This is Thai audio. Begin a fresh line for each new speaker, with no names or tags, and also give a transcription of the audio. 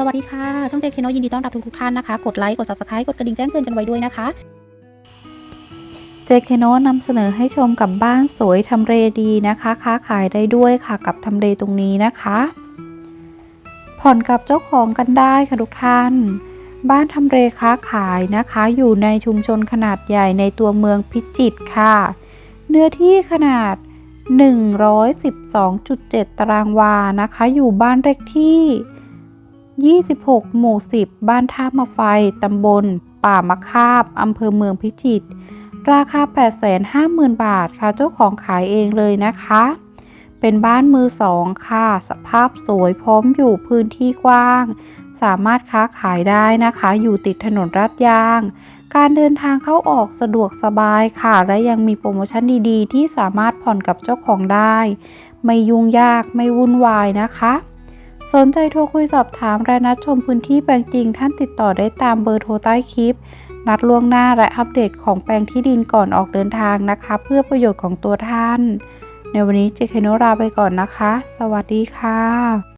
สวัสดีค่ะ ช่องเจคโนยินดีต้อนรับทุกๆท่านนะคะ กดไลค์ กด subscribe กดกระดิ่งแจ้งเตือนกันไว้ด้วยนะคะ
เจคเคโนนำเสนอให้ชมกับบ้านสวยทำเลดีนะคะ ค้าขายได้ด้วยค่ะกับทำเลตรงนี้นะคะ ผ่อนกับเจ้าของกันได้ค่ะทุกท่าน บ้านทำเลค้าขายนะคะ อยู่ในชุมชนขนาดใหญ่ในตัวเมืองพิจิตรค่ะ เนื้อที่ขนาด 112.7 ตารางวานะคะ อยู่บ้านเลขที่ 26 หมู่ 10 บ้านท่ามะไฟ ตำบล ป่ามะคาบ อำเภอเมืองพิจิตร ราคา 850,000 บาทค่ะ เจ้าของขายเองเลยนะคะ เป็นบ้านมือสองค่ะ สภาพสวยพร้อมอยู่พื้นที่กว้าง สามารถค้าขายได้นะคะ อยู่ติดถนนลาดยาง การเดินทางเข้าออกสะดวกสบายค่ะ และยังมีโปรโมชั่นดีๆ ที่สามารถผ่อนกับเจ้าของได้ ไม่ยุ่งยาก ไม่วุ่นวายนะคะ สนใจโทรคุยสอบถามและนัดชมพื้นที่แปลงจริง ท่านติดต่อได้ตามเบอร์โทรใต้คลิป นัดล่วงหน้าและอัปเดตของแปลงที่ดินก่อนออกเดินทางนะคะ เพื่อประโยชน์ของตัวท่าน ในวันนี้เจเคโนลาไปก่อนนะคะ สวัสดีค่ะ